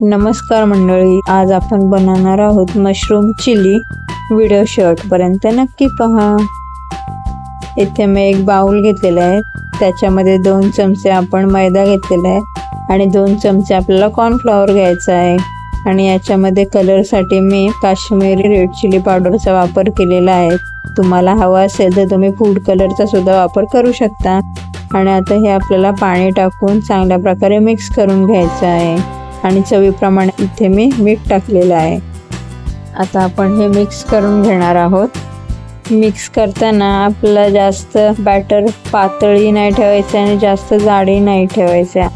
नमस्कार मंडळी आज आपण बनवणार आहोत मशरूम चिली व्हिडिओ शेवटपर्यंत नक्की पहा. इथे मी एक बाउल घेतलेला आहे. त्याच्यामध्ये दोन चमचे आपण मैदा घेतलेला आहे आणि दोन चमचे आपल्याला कॉर्नफ्लॉवर घ्यायचा आहे. आणि याच्यामध्ये कलरसाठी मी काश्मीरी रेड चिली पावडरचा वापर केलेला आहे. तुम्हाला हवा असेल तर तुम्ही फूड कलरचा सुद्धा वापर करू शकता. आणि आता हे आपल्याला पाणी टाकून चांगल्या प्रकारे मिक्स करून घ्यायचं आहे. आणि चवीप्रमाणे इथे मी मीठ टाकलेलं आहे. आता आपण हे मिक्स करून घेणार आहोत. मिक्स करताना आपला जास्त बॅटर पातळी नाही ठेवायचं आणि जास्त जाडी नाही ठेवायचं.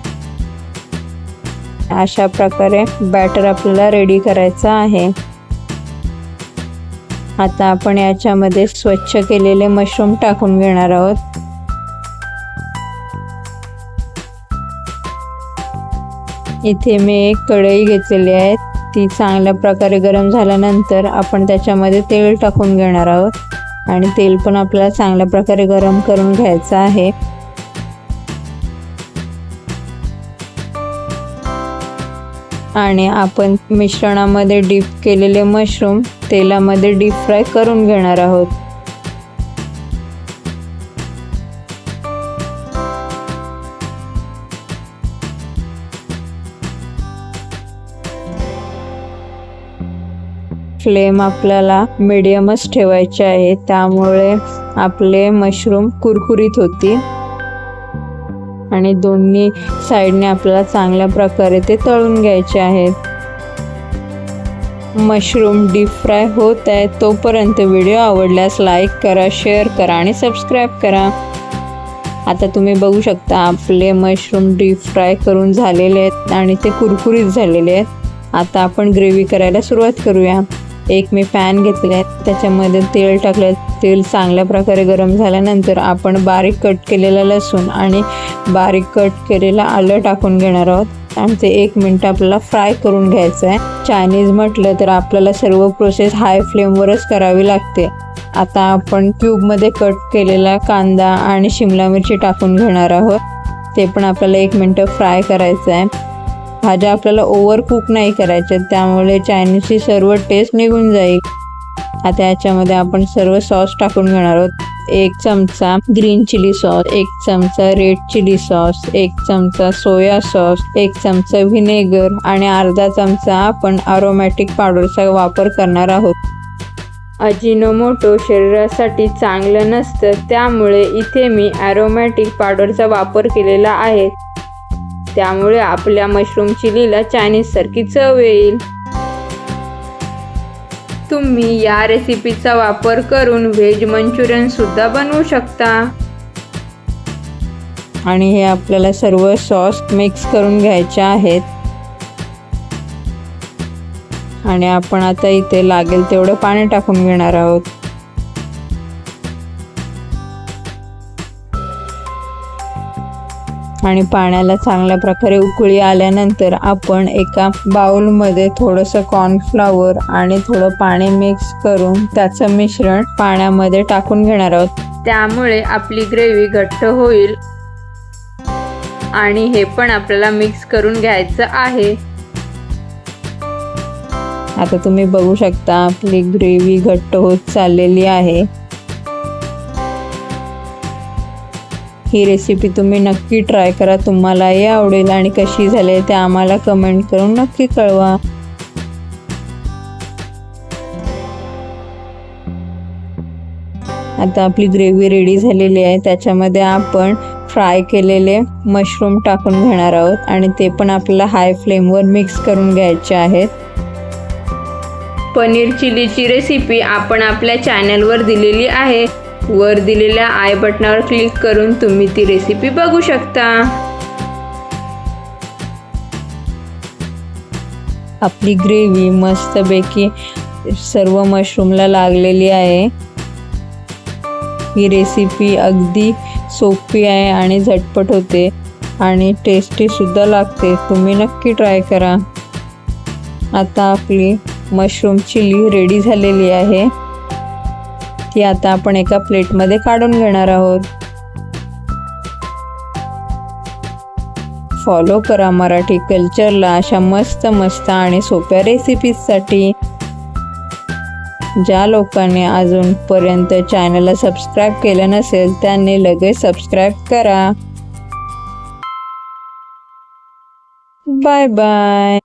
अशा प्रकारे बॅटर आपल्याला रेडी करायचं आहे. आता आपण याच्यामध्ये स्वच्छ केलेले मशरूम टाकून घेणार आहोत. इथे मी एक कढई घेतलेली आहे. ती चांगल्या प्रकारे गरम झाल्यानंतर आपण त्याच्यामध्ये तेल टाकून घेणार आहोत. आणि तेल पण आपल्याला चांगल्या प्रकारे गरम करून घ्यायचं आहे. आणि आपण मिश्रणामध्ये डीप केलेले मशरूम तेलामध्ये डीप फ्राय करून घेणार आहोत. फ्लेम आपल्याला मिडियमच ठेवायचे आहे. त्यामुळे आपले मशरूम कुरकुरीत होतील. आणि दोन्ही साईडने आपल्याला चांगल्या प्रकारे ते तळून घ्यायचे आहेत. मशरूम डीप फ्राय होत आहे. तोपर्यंत व्हिडिओ आवडल्यास लाईक करा शेअर करा आणि सबस्क्राईब करा. आता तुम्ही बघू शकता आपले मशरूम डीप फ्राय करून झालेले आहेत आणि ते कुरकुरीत झालेले आहेत. आता आपण ग्रेव्ही करायला सुरुवात करूया. एक मी पॅन घेतले आहे. त्याच्यामध्ये तेल टाकलं तेल चांगल्या प्रकारे गरम झाल्यानंतर आपण बारीक कट केलेलं लसूण आणि बारीक कट केलेलं आलं टाकून घेणार आहोत. आणि ते एक मिनटं आपल्याला फ्राय करून घ्यायचं आहे चायनीज म्हटलं तर आपल्याला सर्व प्रोसेस हाय फ्लेमवरच करावी लागते. आता आपण क्यूबमध्ये कट केलेला कांदा आणि शिमला मिरची टाकून घेणार आहोत. ते पण आपल्याला एक मिनटं फ्राय करायचं आहे भाज्या आपल्याला ओव्हर कुक नाही करायच्या त्यामुळे चायनीजची सर्व टेस्ट निघून जाईल. आता याच्यामध्ये आपण सर्व सॉस टाकून घेणार आहोत. एक चमचा ग्रीन चिली सॉस एक चमचा रेड चिली सॉस एक चमचा सोया सॉस एक चमचा व्हिनेगर आणि अर्धा चमचा आपण अरोमॅटिक पावडरचा वापर करणार आहोत. अजिनोमोटो शरीरासाठी चांगलं नसतं त्यामुळे इथे मी ॲरोमॅटिक पावडरचा वापर केलेला आहे. त्यामुळे आपल्या मशरूम चिलीला चायनीजसारखी चव येईल. तुम्ही या रेसिपीचा वापर करून व्हेज मंचुरियन सुद्धा बनवू शकता. आणि हे आपल्याला सर्व सॉस मिक्स करून घ्यायचे आहेत. आणि आपण आता इथे लागेल तेवढं पाणी टाकून घेणार आहोत. आणि पाण्याला चांगल्या प्रकारे उकळी आल्यानंतर आपण एका बाउलमध्ये थोडंसं कॉर्नफ्लॉवर आणि थोडं पाणी मिक्स करून त्याचं मिश्रण पाण्यामध्ये टाकून घेणार आहोत. त्यामुळे आपली ग्रेव्ही घट्ट होईल. आणि हे पण आपल्याला मिक्स करून घ्यायचं आहे. आता तुम्ही बघू शकता आपली ग्रेव्ही घट्ट होत चाललेली आहे. ही रेसिपी तुम्ही नक्की ट्राय करा. तुम्हालाही आवडेल आणि कशी झाली ते आम्हाला कमेंट करून नक्की कळवा. आता आपली ग्रेव्ही रेडी झालेली आहे. त्याच्यामध्ये आपण फ्राय केलेले मशरूम टाकून घेणार आहोत आणि ते पण आपल्याला हाय फ्लेमवर मिक्स करून घ्यायचे आहेत. पनीर चिलीची रेसिपी आपण आपल्या चॅनलवर दिलेली आहे. वर दिलेल्या आय बटनावर क्लिक करून तुम्ही ती रेसिपी बघू शकता. आपली ग्रेव्ही मस्तपैकी सर्व मशरूमला लागलेली आहे. ही रेसिपी अगदी सोपी आहे आणि झटपट होते आणि टेस्टीसुद्धा लागते. तुम्ही नक्की ट्राय करा. आता आपली मशरूम चिली रेडी झालेली आहे. ती आता आपण एका प्लेटमध्ये काढून घेणार आहोत. फॉलो करा मराठी कल्चरला अशा मस्त मस्त आणि सोप्या रेसिपीजसाठी ज्या लोकांनी अजूनपर्यंत चॅनलला सबस्क्राईब केलं नसेल त्यांनी लगेच सबस्क्राईब करा. Bye bye